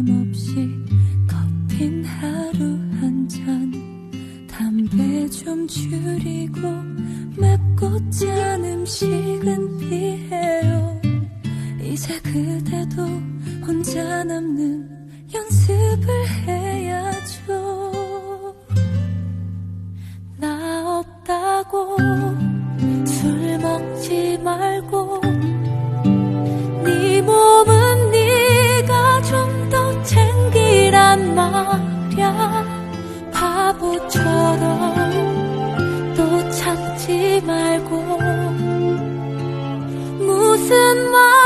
끊임없이 커피 하루 한 잔. 담배 좀 줄이고 맵고 짠 음식은 피해요. 이제 그 말고 무슨 말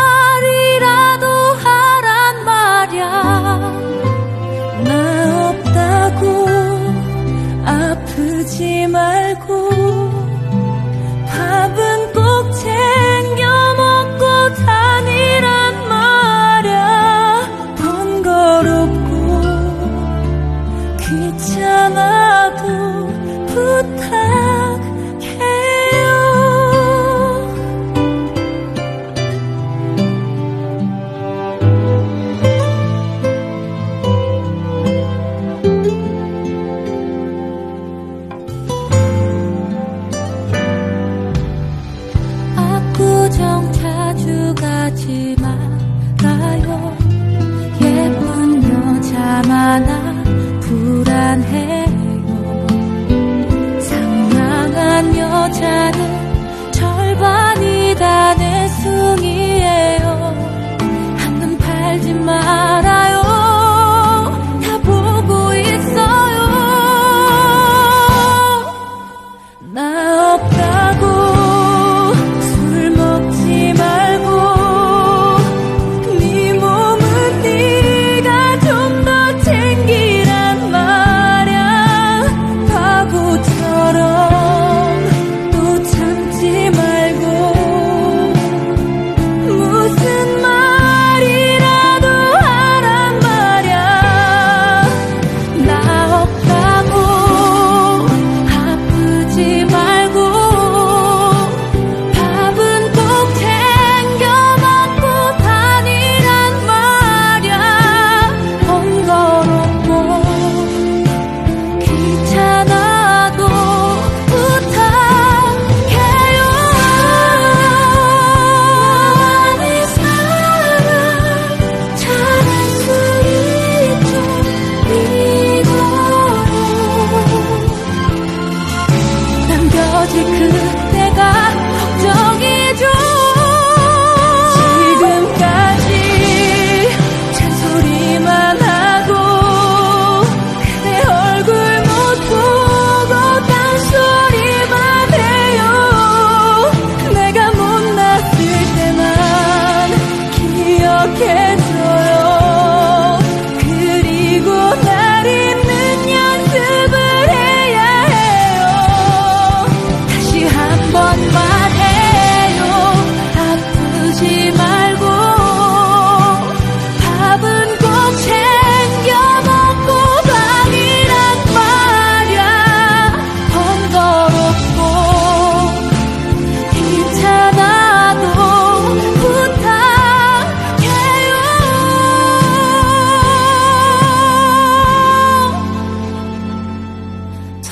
하지 말아요. 예쁜 여자만 아 불안해요. 상냥한 여자는 절반이다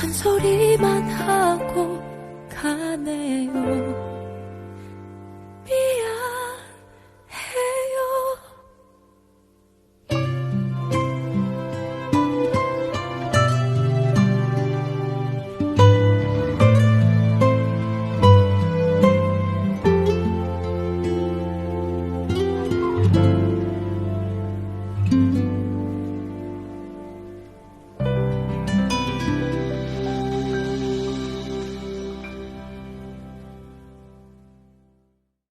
잔소리만 하고 가네요.